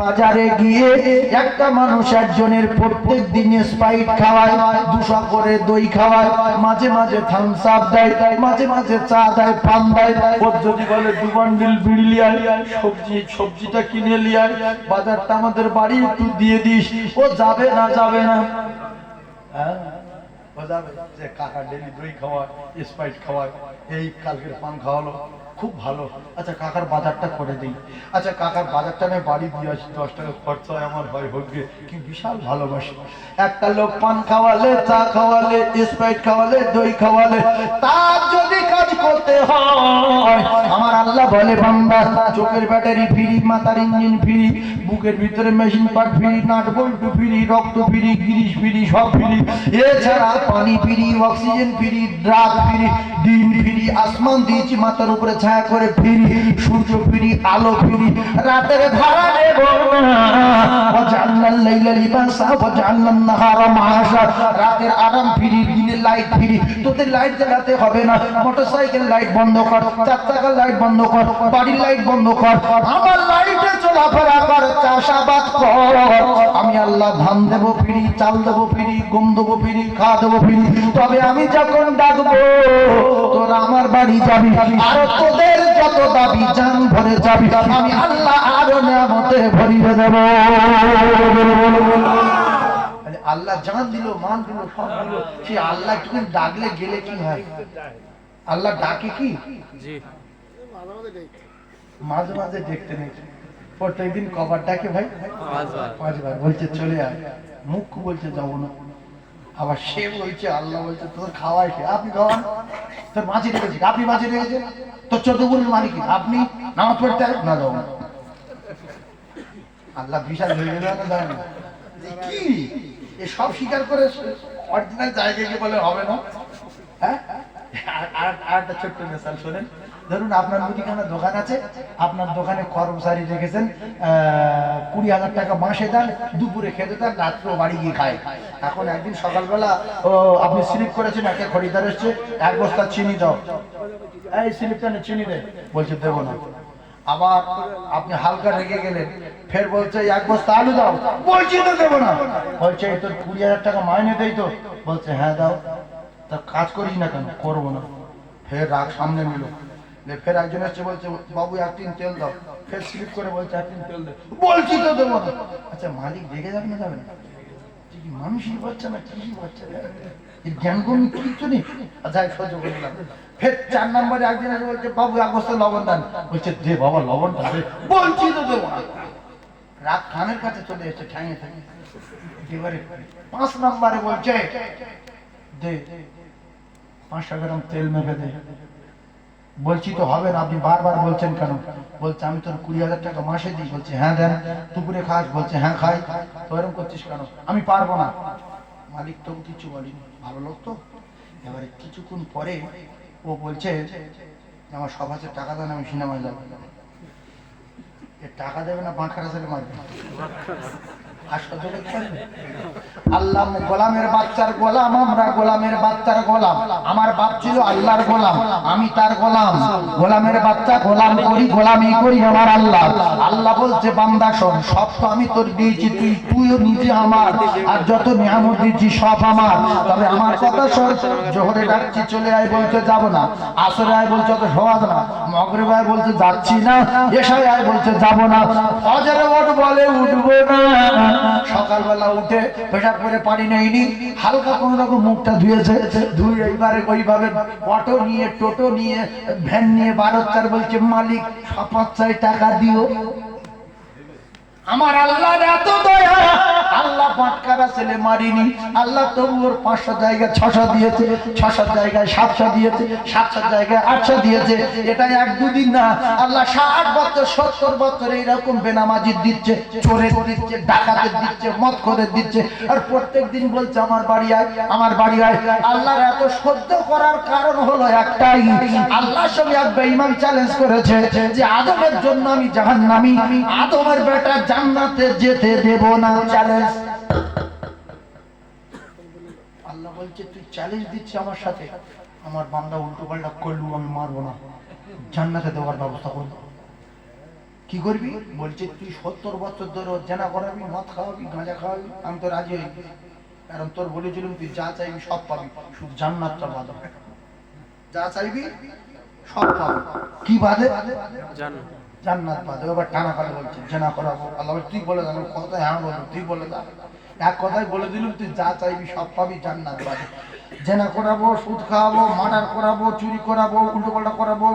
বাজারে গিয়ে একটা মানুষ একজনের প্রত্যেক দিনে স্পাইট খাওয়ায় দুশো করে দই খাওয়ায়, মাঝে মাঝে থামস আপ দেয়, মাঝে মাঝে চা দেয়, পান দেয় ওর যদি বলে দু বান্ডিল বিড়ি লিয়ায়, সবজি, সবজিটা কিনে লিয়ায়, বাজারটা আমাদের বাড়ি একটু দিয়ে দিস, ও যাবে না যাবে না। হ্যাঁ? ও যাবে, যে কাকা ডেলি দই খাওয়ায় স্পাইট খাওয়ায়, এই কালকের পান খাওয়ালো। খুব ভালো। আচ্ছা কাকার বাজারটা করে দিই। আচ্ছা কাকার বাজারটা নিয়ে, বাড়ি দিয়ে আসি, দশ টাকা খরচা হয়, আমার হয়, হোক। কি বিশাল ভালোবাসি। একটা লোক পান খাওয়ালে, চা খাওয়ালে, স্প্রাইট খাওয়ালে, দই খাওয়ালে, তার যদি কাজ করতে হয়, আমার আল্লাহ বলে, বান্দা, চোখের ব্যাটারি ফ্রি, মাথার ইঞ্জিন ফ্রি, বুকের ভিতরে মেশিন পার্ট ফ্রি, নাট বল্টু ফ্রি, রক্ত ফ্রি গিরিশ ফ্রি, সব ফ্রি। এছাড়া পানি free, oxygen free, drug free, ডিম ফ্রি, আসমান দিয়েছি মাথার উপরে ছায়া করে ফিরি, সূর্য ফিরি, আলো ফিরি, রাতের ধারা দেব রাতের আরাম ফিরি দিনের লাইট ফিরি। তোদের লাইট জ্বালাতে হবে না। মোটরসাইকেল লাইট বন্ধ কর চার চাকার লাইট বন্ধ কর, বাড়ির লাইট বন্ধ কর। আমার লাইটে চলাফেরা কর, চাষাবাদ কর। আমি আল্লাহ ধান দেব ফ্রি চাল দেবো ফ্রি গম দেবো ফ্রি খাওয়া দেবো ফ্রি। তবে আমি যখন ডাকবো তোরা আমার বাড়ি যাবি আর তোদের যত দাবি জান ভরে যাবি আমি আল্লাহ আরও নিয়ামতে ভরিয়ে দেবো। আল্লাহ জান দিল মান দিল সব দিল। সে আল্লাহ একটু ডাকলে গেলে কি হয়? আল্লাহ ডাকে কি? মাঝে মাঝে দেখতে নেই। প্রত্যেকদিন কবার ডাকে ভাই। পাঁচবার। বলছে চলে আয়। মুখ বলছে যাব না। আবার সে বলছে আল্লাহ বলছে তোর খাওয়াই খেয়ে আপনি খাওয়ান। তোর মাঝে রেখেছি। আপনি মাঝে রেখেছেন? তোর বোনের মালিক কি? আপনি নামাজ পড়তে? না যাব না। আল্লাহ বিশাল হয়ে গেল না কি? এ সব স্বীকার করে অরিজিনাল জায়গায় গিয়ে বলে হবে না? হ্যাঁ? আর- একটা ছোট্ট মেশাল শোনেন। ধরুন আপনার মুদিখানা দোকান আছে, আপনার দোকানে কর্মচারী রেখেছেন কুড়ি হাজার টাকা মাসে দেন, দুপুরে খেতে দেন রাত্রে বাড়ি গিয়ে খায়। এখন একদিন সকালবেলা, ও, আপনি স্লিপ করেছেন একটা খরিদার এসছে, এক বস্তা চিনি দাও। এই স্লিপটা চিনি দে। বলছে, দেবো না। আবার আপনি হালকা রেগে গেলেন, ফের বলছে, এক বস্তা আলু দাও। বলছি তো দেবো না। বলছে তোর কুড়ি হাজার টাকা মাইনে দেই তো। বলছে হ্যাঁ দাও। তা কাজ করিস না কেন? করব না। ফের রাগ সামনে নিল। ফের একজন এসছে বলছে, বাবু, এক তেল দাও। ফের স্লিপ করে বলছে, এক তেল দে বলছি তো আচ্ছা মালিক রেগে যাবে না যাবে না? মানুষই না কি এর জ্ঞান নেই? আচ্ছা সহ্য করে নিলাম। ফের চার নম্বরে একদিন এসে বলছে, বাবু, এক বস্তা লবণ দেন। বলছে, দে বাবা লবণ দে। বলছি তো দেবো রাত খানের কাছে চলে এসেছে ঠ্যাঙে ঠ্যাঙে। এবারে পাঁচ নম্বরে বলছে, দে, পাঁচশো গ্রাম তেল মেপে দে। বলছি তো হবে না, আপনি বারবার বলছেন কেন? বলছে, আমি তোর কুড়ি হাজার টাকা মাসে দিই। বলছে হ্যাঁ দেন, দুপুরে খাস। বলছে হ্যাঁ খাই। তো এরকম করছিস কেন? আমি পারব না। মালিক তো কিছু বলিনি। ভালো লোক তো। এবারে কিছুক্ষণ পরে ও বলছে আমার সব হাতে টাকা দেন, আমি সিনেমায় যাব। টাকা দেবে না বাঁখারা ছেলে মারবে। আল্লাহ গোলামের বাচ্চার গোলাম, আমরা গোলামের বাচ্চার গোলাম। আমার বাপ ছিল আল্লাহর গোলাম, আমি তার গোলাম। গোলামের বাচ্চা গোলাম করি গোলামি করি আমার আল্লাহ। আল্লাহ বলছে সব তো আমি তোর দিয়েছি, তুই, তুইও নিজে আমার, আর যত সব আমার। তবে আমার কথা জোহরে ডাকছি, চলে আয় বলছে, যাব না। আসরে আয় বলছে তো সবাদ না। মগরে আয় বলছে, যাচ্ছি না। এসায় আয় বলছে, যাব না। ওঠ বলে উঠবো না। সকালবেলা উঠে পেশাব করে পানি নেয়নি, হালকা কোনো রকম মুখটা ধুয়েছে, ধুয়ে এইবারে ওইভাবে অটো নিয়ে, টোটো নিয়ে, ভ্যান নিয়ে বারোচ্চার বলছে, মালিক পাঁচ টাকা দিও। আমার আল্লাহ এত দয়া। আল্লাহ পাটকারা ছেলে মারিনি। আল্লাহ তবু ওর পাঁচশো জায়গায় ছশো দিয়েছে, ছশো জায়গায় সাতশো দিয়েছে, সাতশো জায়গায় আটশো দিয়েছে। এটা এক দুদিন না। আল্লাহ ষাট বছর, সত্তর বছর এইরকম বেনামাজি দিচ্ছে চোরে দিচ্ছে, ডাকাতের দিচ্ছে মদ করে দিচ্ছে। আর প্রত্যেক দিন বলছে, আমার বাড়ি আয়, আমার বাড়ি আয়। আল্লাহর এত সহ্য করার কারণ হলো একটাই। আল্লাহর সঙ্গে এক বেঈমান চ্যালেঞ্জ করেছে যে, আদমের জন্য আমি জাহান্নামী, আদমের বেটা জান্নাতে যেতে দেব না। চ্যালেঞ্জ আল্লাহ বলছে, তুই চ্যালেঞ্জ দিচ্ছি আমার সাথে। আমার বান্দা উল্টো পাল্টা করলু, আমি মারবো না। জান্নাতে দেওয়ার ব্যবস্থা করব। কি করবি? বলছে, তুই সত্তর বছর ধরে জেনা করাবি, মদ খাওয়াবি, গাঁজা খাওয়াবি, আমি তো রাজি হই কারণ তোর বলেছিলাম, তুই যা চাইবি সব পাবি। শুধু জান্নাতটা বাদ যা চাইবি সব পাবি। কি বাদে? জান্নাত। বাদে এবার টানা করে বলছে, জেনা করাবো আল্লাহ তুই বলে দাও কথায় হ্যাঁ বলব, তুই বলে দা এক কথায় বলে দিলুম, তুই যা চাইবি সব পাবি, জান্নাত পাবে। জেনা করাবো, সুদ খাওয়াবো, মার্ডার করাবো, চুরি করাবো উল্টো পাল্টা করাবো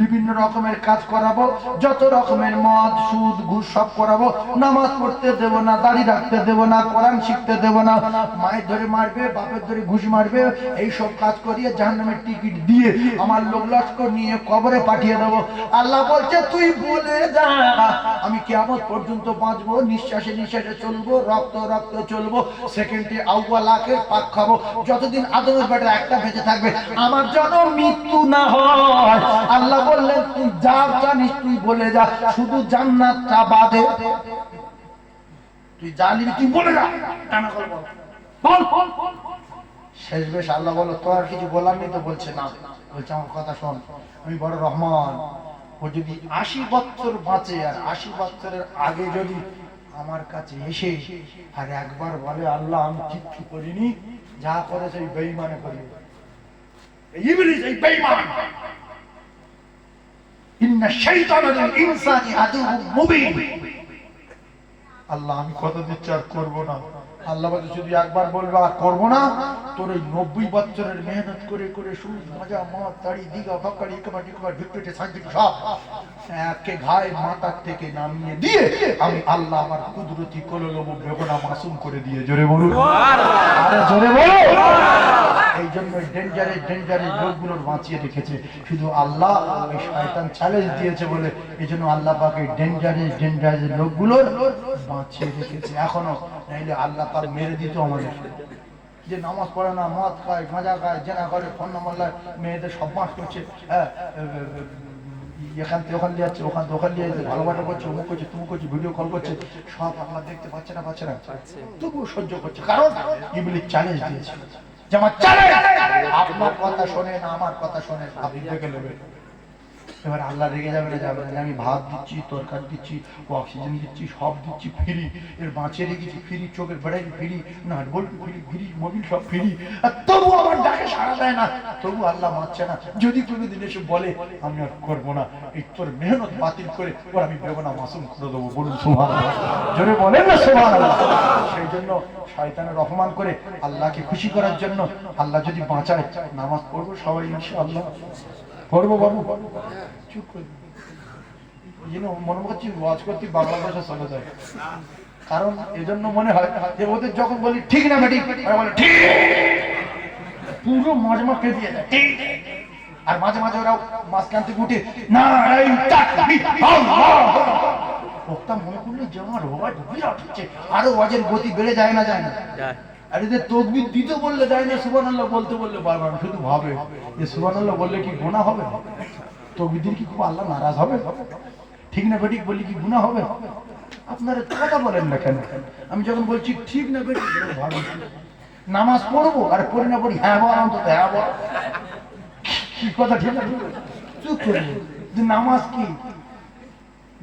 বিভিন্ন রকমের কাজ করাবো, যত রকমের মদ, সুদ, ঘুষ সব করাবো। নামাজ পড়তে দেব না, দাড়ি রাখতে দেব না, কোরআন শিখতে দেব না। মায়ের ধরে মারবে, বাপের ধরে ঘুষ মারবে, এই সব কাজ করিয়ে জাহান্নামের টিকিট দিয়ে আমার লোক লস্কর নিয়ে কবরে পাঠিয়ে দেব। আল্লাহ বলছে, তুই বলে যা। আমি কেমন পর্যন্ত বাঁচবো, নিঃশ্বাসে নিঃশ্বাসে চলবো, রক্ত রক্ত চলবো, সেকেন্ডে আউয়া লাখের পাক খাব। যতদিন আদমের বেটা একটা বেঁচে থাকবে, আমার যেন মৃত্যু না হয়। আল্লাহ বললেন তুই যা জানিস, তুই বলে যা। শুধু জান্নাতটা বাদে। তুই জানিস তুই বলে যা। টানা করে বল। বল। শেষ বেশ আল্লাহ বলো তো আর কিছু বলার নেই তো? বলছে, না। বলছে, আমার কথা শোন, আমি বড় রহমান। ও যদি আশি বছর বাঁচে আর আশি বছরের আগে যদি আমার কাছে এসে আর একবার বলে, আল্লাহ, আমি কিচ্ছু করিনি, যা করেছে বেইমানে করি এই বেইমান আল্লাহ আমি কত দিচ্ছি আর করব না। আল্লাহ যদি একবার বলব আর করব না? তোর ওই নব্বই বছরের মেহনত করে করে সুদ মজা মদ তাড়ি দিঘা একবার একবার সাইন্টিফিক সব একে ঘায়ে মাথার থেকে নামিয়ে দিয়ে আমি আল্লাহ আমার কুদরতি কললব বেগনা মাসুম করে দিয়ে জোরে বলুন। আরে জোরে বলো এই জন্য ডেঞ্জারে ডেঞ্জারে লোকগুলোর বাঁচিয়ে রেখেছে। শুধু আল্লাহ ওই শয়তান চ্যালেঞ্জ দিয়েছে বলে এই জন্য আল্লাহ পাকে ডেঞ্জারে ডেঞ্জারে লোকগুলোর বাঁচিয়ে রেখেছে। এখনও নাইলে আল্লাহ মেরে দিত আমাদের। যে নামাজ পড়ে না মদ খায় গাঁজা খায় জেনা করে ফোন নম্বর মেয়েদের সব মাস করছে হ্যাঁ এখান থেকে ওখান দিয়ে যাচ্ছে ওখান থেকে ওখান দিয়ে যাচ্ছে ভালোবাসা করছে অমুক করছে তুমি করছে ভিডিও কল করছে সব আল্লাহ দেখতে পাচ্ছে না পাচ্ছে না। তবুও সহ্য করছে। কারণ ইবলিস চ্যালেঞ্জ দিয়েছে। যে আমার চলে। আপনার কথা শোনেন আমার কথা শোনেন। আপনি দেখে নেবেন। এবার আল্লাহ রেগে যাবে না যাবে না আমি ভাত দিচ্ছি, তরকারি দিচ্ছি অক্সিজেন দিচ্ছি, সব দিচ্ছি ফ্রি। এর বাঁচিয়ে রেখেছি, ফ্রি, চোখের বেড়াই ফ্রি, নাট বল্টু ফ্রি ফ্রি মোবিল সব ফ্রি। আর তবু আমার ডাকে সাড়া দেয় না। তবু আল্লাহ মানছে না। যদি তুমি দিন এসে বলে, আমি আর করব না, এই তোর মেহনত বাতিল করে, ওর আমি দেবো না মাসুম করে দেবো। বলুন সোহান জোরে বলেন না সোহান সেই জন্য শয়তানের অপমান করে আল্লাহকে খুশি করার জন্য আল্লাহ যদি বাঁচায়, নামাজ পড়ব সবাই, ইনশাআল্লাহ। পড়ব বাবু চুপ মনে করছি ওয়াজ বাংলা ভাষা চলে যায়। কারণ এজন্য মনে হয় যে ওদের যখন বলি, ঠিক না বলে, ঠিক। পুরো দিয়ে দেয় ঠিক। আর মাঝে মাঝে ওরা মাঝখান থেকে উঠে না বক্তা মনে করল যে আমার বিরাট হচ্ছে। আরও ওয়াজের গতি বেড়ে যায় না যায় না। আর এদের তকবির দিতে বললে যায় না, সুবহানাল্লাহ বলতে বললে বারবার শুধু ভাবে। যে সুবহানাল্লাহ বললে কি গুনাহ হবে? তকবির দিলে কি খুব আল্লাহ নারাজ হবে? ঠিক না বেঠিক বললে কি গুনাহ হবে? আপনারা কথা বলেন না কেন? আমি যখন বলছি, ঠিক না ভাবেন নামাজ পড়ব, আর পড়ি না পড়ি হ্যাঁ বল, অন্তত হ্যাঁ বল। কি কথা, ঠিক না চুপ করব যে নামাজ কি?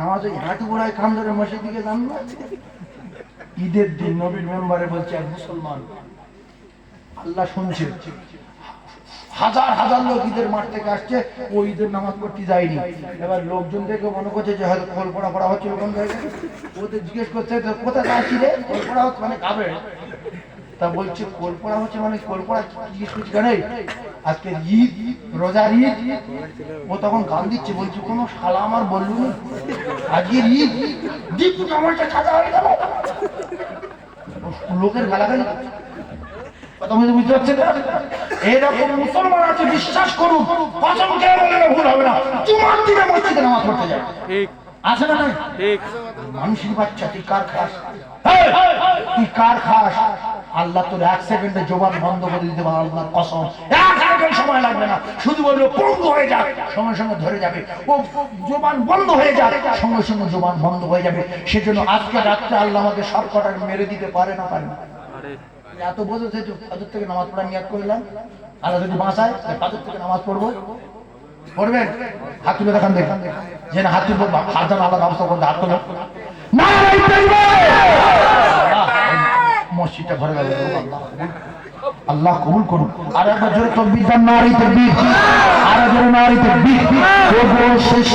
নামাজ ওই হাঁটু গোড়ায় খান ধরে মসজিদ দিকে যান না? ঈদের দিন নবীর মেম্বারে বলছে, এক মুসলমান, আল্লাহ শুনছে। হাজার হাজার লোক ঈদের মাঠ থেকে আসছে, ও ঈদের নামাজ পড়তে যায়নি। এবার লোকজন দেখে মনে করছে যে হয়তো খোল পড়া পড়া হচ্ছে ওখান জায়গায় ওদের জিজ্ঞেস করছে "তো কোথায় যাচ্ছি রে? খোল পড়া হচ্ছে মানে খাবে তা বলছে কোল পড়া হচ্ছে মানে কোল পড়া জিজ্ঞেস করছি কেন আজকে ঈদ রোজার ঈদ ও তখন গান দিচ্ছে বলছে কোনো শালা আমার বলল না? আজকের ঈদ দীপ হয়ে গেল লোকের গালাগালি কথা বুঝতে বুঝতে পারছেন না? মুসলমান আছে বিশ্বাস করুন কসম কে বলে ভুল হবে না। জুমার দিনে মসজিদে নামাজ পড়তে যায়। ঠিক। আছে না ঠিক। মানুষের বাচ্চা তুই কার খাস? তুই কার খাস? আল্লাহ তোর এক সেকেন্ডে জবান বন্ধ করে দিতে পারে আল্লাহর কসম। এক সময় লাগবে না। শুধু বলব, বন্ধ হয়ে যাক। সঙ্গে সঙ্গে ধরে যাবে। ও জবান বন্ধ হয়ে যাক। সঙ্গে সঙ্গে জবান বন্ধ হয়ে যাবে। সেজন্য আজকে রাত্রে আল্লাহ আমাকে সব কটা মেরে দিতে পারে না পারে না? এত বোঝো যে ফাজর থেকে নামাজ পড়া নিয়াত করলাম। আল্লাহ যদি বাঁচায় ফাজর থেকে নামাজ পড়ব। পড়বেন? হাত তুলে দেখান দেখেন যে না হাত তুলবো, হাত আলাদা অবস্থা করতে হাত তুলো। না মসজিদটা ঘরে গেল আল্লাহ কবুল করুন আর একবার জোরে তকবির বিদ্যান নারী তকবির। আর জোরে নারী তকবির। শেষ